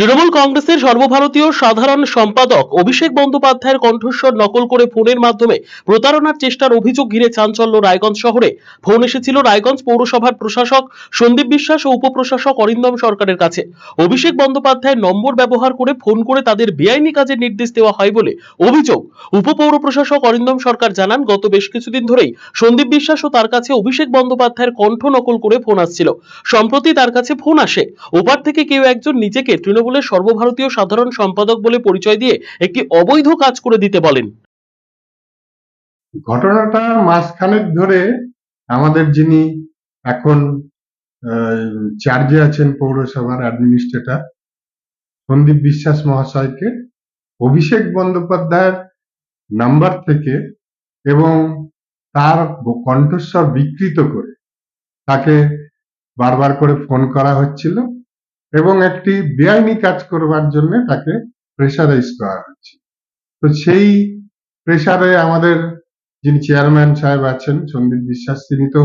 তৃণমূল কংগ্রেসের সর্বভারতীয় সাধারণ সম্পাদক অভিষেক বন্দ্যোপাধ্যায়ের কণ্ঠস্বর নকল করে ফোনের মাধ্যমে প্রতারণার চেষ্টার অভিযোগ ঘিরে চাঞ্চল্য রায়গঞ্জ শহরে। ফোন এসেছিল রায়গঞ্জ পৌরসভার প্রশাসক সন্দীপ বিশ্বাস ও উপপ্রশাসক অরিন্দম সরকারের কাছে। অভিষেক বন্দ্যোপাধ্যায়ের নম্বর ব্যবহার করে ফোন করে তাদের বেআইনি কাজের নির্দেশ দেওয়া হয় বলে অভিযোগ। উপপৌর প্রশাসক অরিন্দম সরকার জানান, গত বেশ কিছুদিন ধরেই সন্দীপ বিশ্বাস ও তার কাছে অভিষেক বন্দ্যোপাধ্যায়ের কণ্ঠ নকল করে ফোন আসছিল। সম্প্রতি তার কাছে ফোন আসে। ওপার থেকে কেউ একজন নিজেকে তৃণমূলের সর্বভারতীয় সাধারণ সম্পাদক বলে পরিচয় দিয়ে একটি অবৈধ কাজ করে দিতে বলেন। ঘটনাটা মাসখানেক ধরে আমাদের যিনি এখন চার্জে আছেন পৌরসভার অ্যাডমিনিস্ট্রেটর সন্দীপ বিশ্বাস মহাশয়কে অভিষেক বন্দ্যোপাধ্যায়ের নাম্বার থেকে এবং তার কণ্ঠস্বর বিকৃত করে তাকে বারবার করে ফোন করা হচ্ছিল। এবং একটি বেআইনি কাজ করবার জন্য তাকে প্রেশারাইজ করা হচ্ছে তো সেই প্রেশারে আমাদের যিনি চেয়ারম্যান সাহেব আছেন, সন্দীপ বিশ্বাস, তিনি তো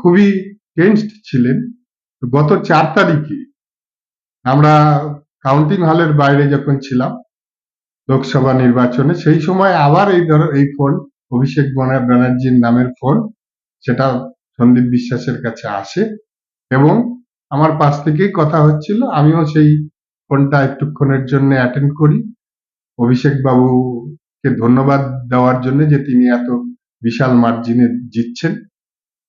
খুবই টেন্সড ছিলেন। গত চার তারিখে আমরা কাউন্টিং হলের বাইরে যখন ছিলাম লোকসভা নির্বাচনে, সেই সময় আবার এই ধর, এই ফোন অভিষেক ব্যানার্জির নামের ফোন সেটা সন্দীপ বিশ্বাসের কাছে আসে এবং আমার পাশ থেকেই কথা হচ্ছিল। আমিও সেই ফোনটা একটুক্ষণের জন্য অ্যাটেন্ড করি। অভিষেক বাবুকে ধন্যবাদ দেওয়ার জন্য যে তিনি এত বিশাল মার্জিনে জিতছেন।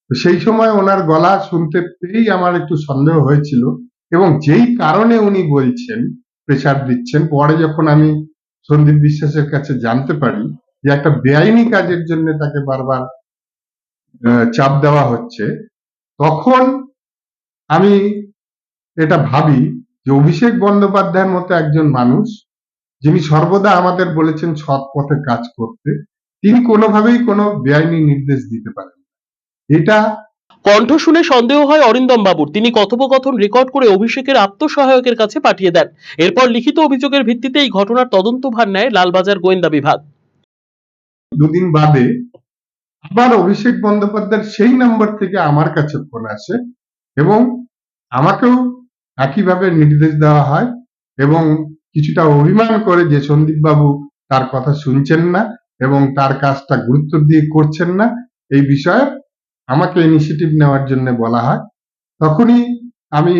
তো সেই সময় ওনার গলা শুনতে পেয়েই আমার একটু সন্দেহ হয়েছিল এবং যেই কারণে উনি বলছেন প্রেশার দিচ্ছেন, পরে যখন আমি সন্দীপ বিশ্বাসের কাছে জানতে পারি যে একটা বেআইনি কাজের জন্য তাকে বারবার চাপ দেওয়া হচ্ছে, তখন আমি এটা ভাবি যে অভিষেক বন্দ্যোপাধ্যায়ের মতো একজন মানুষ যিনি সর্বদা আমাদের বলেছেন সৎ পথে কাজ করতে তিনি কোনোভাবেই কোনো বেআইনি নির্দেশ দিতে পারেন এটা কণ্ঠ শুনে সন্দেহ হয় অরিন্দম বাবুর তিনি কথোপকথন রেকর্ড করে অভিষেকের আত্মসহায়কের কাছে পাঠিয়ে দেন। এরপর লিখিত অভিযোগের ভিত্তিতে এই ঘটনার তদন্তভার নেয় লালবাজার গোয়েন্দা বিভাগ। দুদিন বাদে আবার অভিষেক বন্দ্যোপাধ্যায়ের সেই নাম্বার থেকে আমার কাছে ফোন আসে। এবং আমাকেও একইভাবে নির্দেশ দেওয়া হয় এবং কিছুটা অভিমান করে যে সন্দীপ বাবু তার কথা শুনছেন না এবং তার কাজটা গুরুত্ব দিয়ে করছেন না, এই বিষয়ে আমাকে ইনিশিয়েটিভ নেওয়ার জন্য বলা হয়। তখনই আমি,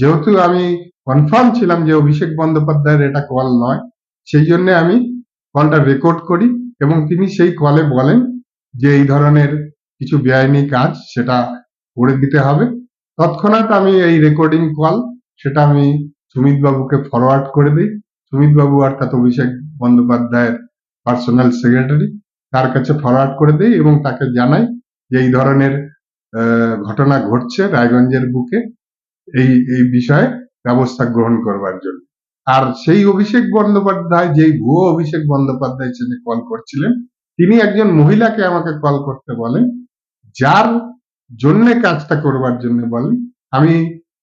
যেহেতু আমি কনফার্ম ছিলাম যে অভিষেক বন্দ্যোপাধ্যায়ের এটা কল নয়, সেই জন্য আমি কলটা রেকর্ড করি এবং তিনি সেই কলে বলেন যে এই ধরনের কিছু বেআইনি কাজ সেটা করে দিতে হবে। তৎক্ষণাৎ আমি এই রেকর্ডিং কল সেটা আমি সুমিত বাবুকে ফরওয়ার্ড করে দিই। সুমিত বাবু অর্থাৎ অভিষেক বন্দ্যোপাধ্যায়ের পার্সোনাল সেক্রেটারি তার কাছে ফরওয়ার্ড করে দিই এবং তাকে জানাই যে এই ধরনের ঘটনা ঘটছে রায়গঞ্জের বুকে, এই এই বিষয়ে ব্যবস্থা গ্রহণ করবার জন্য। আর সেই অভিষেক বন্দ্যোপাধ্যায়, যেই ভুয়ো অভিষেক বন্দ্যোপাধ্যায় কল করছিলেন, তিনি একজন মহিলাকে আমাকে কল করতে বলেন, যার জন্য কাজটা করবার জন্য বলেন আমি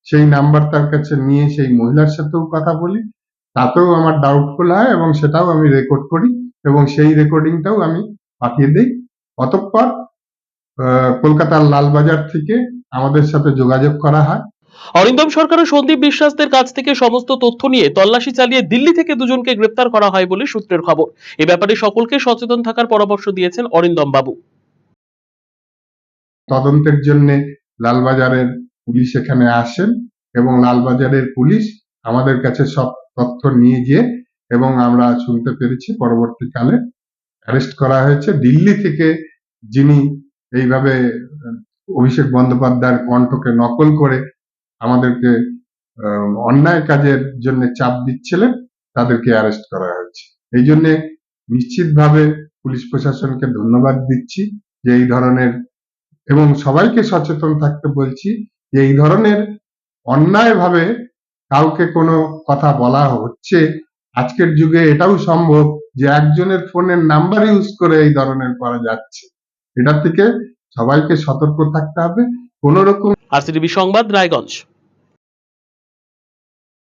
সেই নাম্বার তার কাছে নিয়ে সেই মহিলার সাথেও কথা বলি। তাতেও আমার ডাউটফুল হয় এবং সেটাও আমি রেকর্ড করি এবং সেই রেকর্ডিংটাও আমি পাঠিয়ে দিই। অতঃপর কলকাতার লালবাজার থেকে আমাদের সাথে যোগাযোগ করা হয়। অরিন্দম সরকার ও সন্দীপ বিশ্বাসদের কাছ থেকে সমস্ত তথ্য নিয়ে তল্লাশি চালিয়ে দিল্লি থেকে দুজনকে গ্রেপ্তার করা হয় বলে সূত্রের খবর। এ ব্যাপারে সকলকে সচেতন থাকার পরামর্শ দিয়েছেন অরিন্দম বাবু। তদন্তের জন্য লালবাজারের পুলিশ এখানে আসেন এবং লালবাজারের পুলিশ আমাদের কাছে সব তথ্য নিয়ে গিয়ে এবং আমরা শুনতে পেরেছি, পরবর্তীকালে অ্যারেস্ট করা হয়েছে। দিল্লি থেকে যিনি এইভাবে অভিষেক বন্দ্যোপাধ্যায়ের কণ্ঠকে নকল করে আমাদেরকে অন্যায় কাজের জন্য চাপ দিচ্ছিলেন, তাদেরকে অ্যারেস্ট করা হয়েছে। এই জন্যে নিশ্চিতভাবে পুলিশ প্রশাসনকে ধন্যবাদ দিচ্ছি যে এই ধরনের এবং সবাইকে সচেতন থাকতে বলছি যে এই ধরনের অন্যায়ভাবে কাউকে কোনো কথা বলা হচ্ছে, আজকের যুগে এটাও সম্ভব যে একজনের ফোনের নাম্বার ইউজ করে এই ধরনের করা যাচ্ছে। এটা থেকে সবাইকে সতর্ক থাকতে হবে। কোন রকম আর সংবাদ, রায়গঞ্জ।